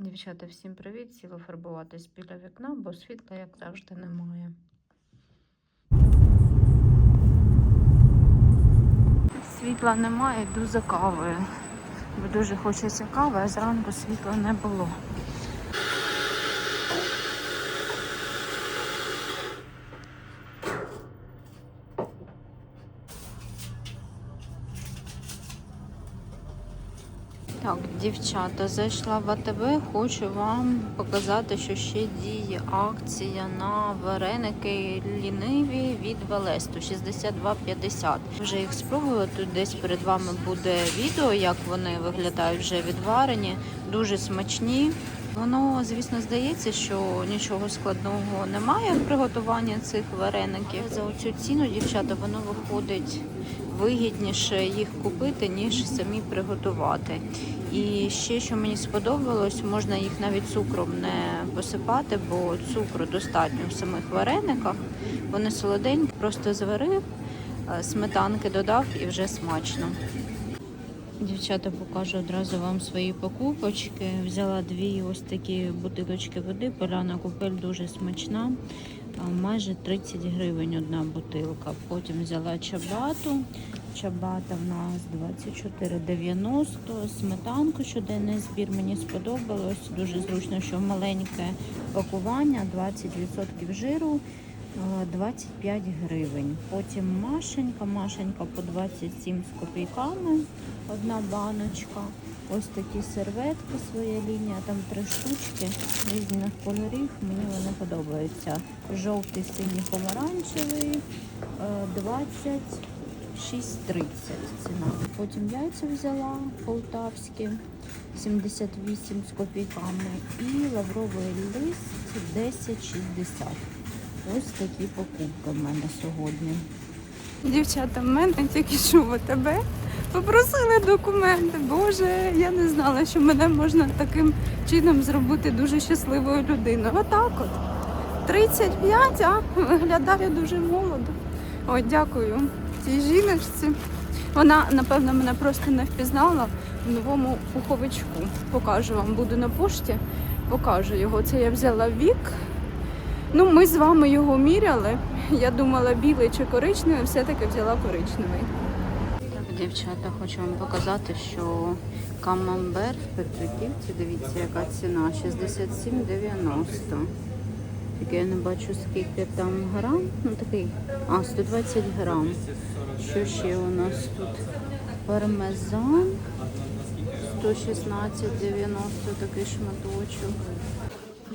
Дівчата, всім привіт! Сіла фарбуватись біля вікна, бо світла, як завжди, немає. Світла немає, йду за кавою. Бо дуже хочеться кави, а зранку світла не було. Так, дівчата, зайшла в АТБ, хочу вам показати, що ще діє акція на вареники ліниві від Велесту 62,50. Вже їх спробую. Тут десь перед вами буде відео, як вони виглядають вже відварені, дуже смачні. Воно, звісно, здається, що нічого складного немає в приготуванні цих вареників. За оцю ціну, дівчата, воно виходить вигідніше їх купити, ніж самі приготувати. І ще, що мені сподобалось, можна їх навіть цукром не посипати, бо цукру достатньо в самих варениках. Вони солоденькі, просто зварив, е, сметанки додав і вже смачно. Дівчата, покажу одразу вам свої покупочки. Взяла дві ось такі бутилочки води. Поляна купель дуже смачна. Майже 30 гривень одна бутилка. Потім взяла чабату. Чабата в нас 24,90. Сметанку щоденний збір мені сподобалось. Дуже зручно, що маленьке пакування, 20% жиру. Е, 25 гривень. Потім машенька, машенька по 27 з копійками одна баночка. Ось такі серветки своя лінія, там три штучки різних кольорів. Мені вони подобаються. Жовтий, синій, помаранчевий, е, 26,30 ціна. Потім яйця взяла полтавські, 78 з копійками. І лавровий лист 10,60. Ось такі покупки в мене сьогодні. Дівчата, в мене тільки що в АТБ попросили документи. Боже, я не знала, що мене можна таким чином зробити дуже щасливою людиною. Отак от. 35, а виглядає дуже молодо. Ой, дякую цій жіночці. Вона, напевно, мене просто не впізнала в новому пуховичку. Покажу вам, буду на пошті, покажу його. Це я взяла вік. Ну, ми з вами його міряли. Я думала білий чи коричневий, все-таки взяла коричневий. Дівчата, хочу вам показати, що камамбер в Петриківці, дивіться, яка ціна 67,90. Тільки я не бачу, скільки там грам. Ну такий, а, 120 грам. Що ще у нас тут? Пармезан 116,90 такий шматочок.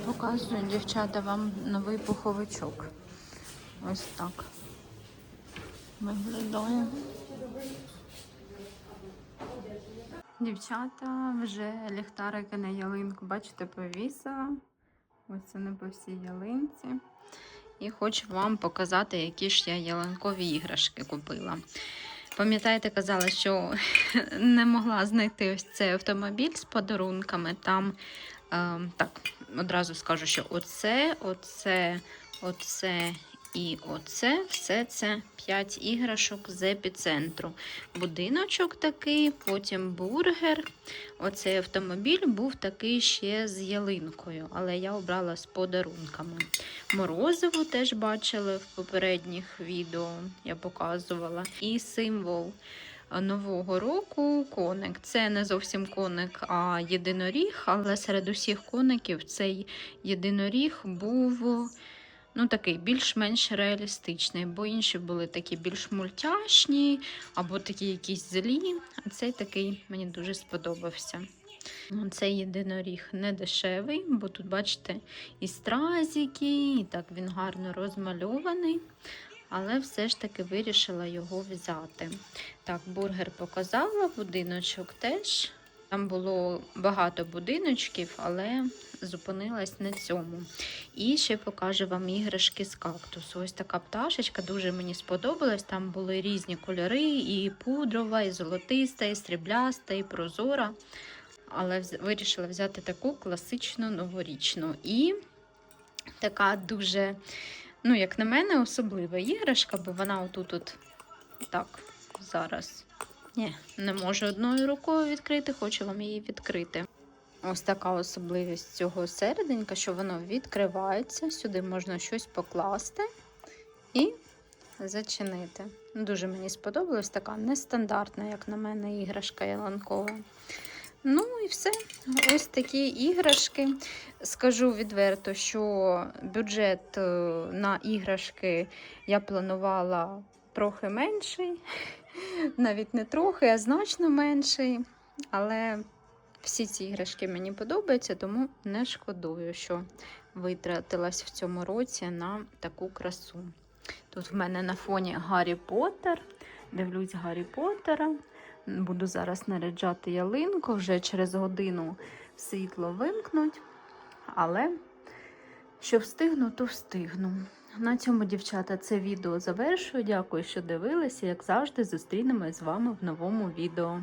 Показую, дівчата, вам новий пуховичок. Ось так. Виглядає. Дівчата, вже ліхтарики на ялинку, бачите, повісила. Ось вони по всій ялинці. І хочу вам показати, які ж я ялинкові іграшки купила. Пам'ятаєте, казала, що не могла знайти ось цей автомобіль з подарунками. Там так, одразу скажу, що оце, оце, оце і оце все це 5 іграшок з епіцентру. Будиночок такий, потім бургер. Оцей автомобіль був такий ще з ялинкою, але я обрала з подарунками. Морозиво теж бачили в попередніх відео, я показувала. І символ нового року коник. Це не зовсім коник, а єдиноріг, але серед усіх коників цей єдиноріг був ну, такий більш-менш реалістичний, бо інші були такі більш мультяшні або такі якісь злі. А цей такий мені дуже сподобався. Ну, Цей єдиноріг не дешевий, бо тут, бачите, і стразики, і так він гарно розмальований. Але все ж таки вирішила його взяти. Так, бургер показала, будиночок теж. Там було багато будиночків, але зупинилась на цьому. І ще покажу вам іграшки з кактусу. Ось така пташечка дуже мені сподобалась. Там були різні кольори, і пудрова, і золотиста, і срібляста, і прозора. Але вирішила взяти таку класичну новорічну. І така дуже, ну, як на мене, особлива іграшка, бо вона отут от так зараз. Ні, не можу одною рукою відкрити, хочу вам її відкрити. Ось така особливість цього середенька, що воно відкривається, сюди можна щось покласти і зачинити. Дуже мені сподобалась така нестандартна, як на мене, іграшка яланкова. Все. Ось такі іграшки. Скажу відверто, що бюджет е, на іграшки я планувала трохи менший, навіть не трохи, а значно менший. Але всі ці іграшки мені подобаються, тому не шкодую, що витратилась в цьому році на таку красу. Тут в мене на фоні Гаррі Поттер. Дивлюсь Гаррі Поттера. Буду зараз наряджати ялинку, вже через годину світло вимкнуть. Але що встигну, то встигну. На цьому, дівчата, це відео завершую. Дякую, що дивилися. Як завжди, зустрінемось з вами в новому відео.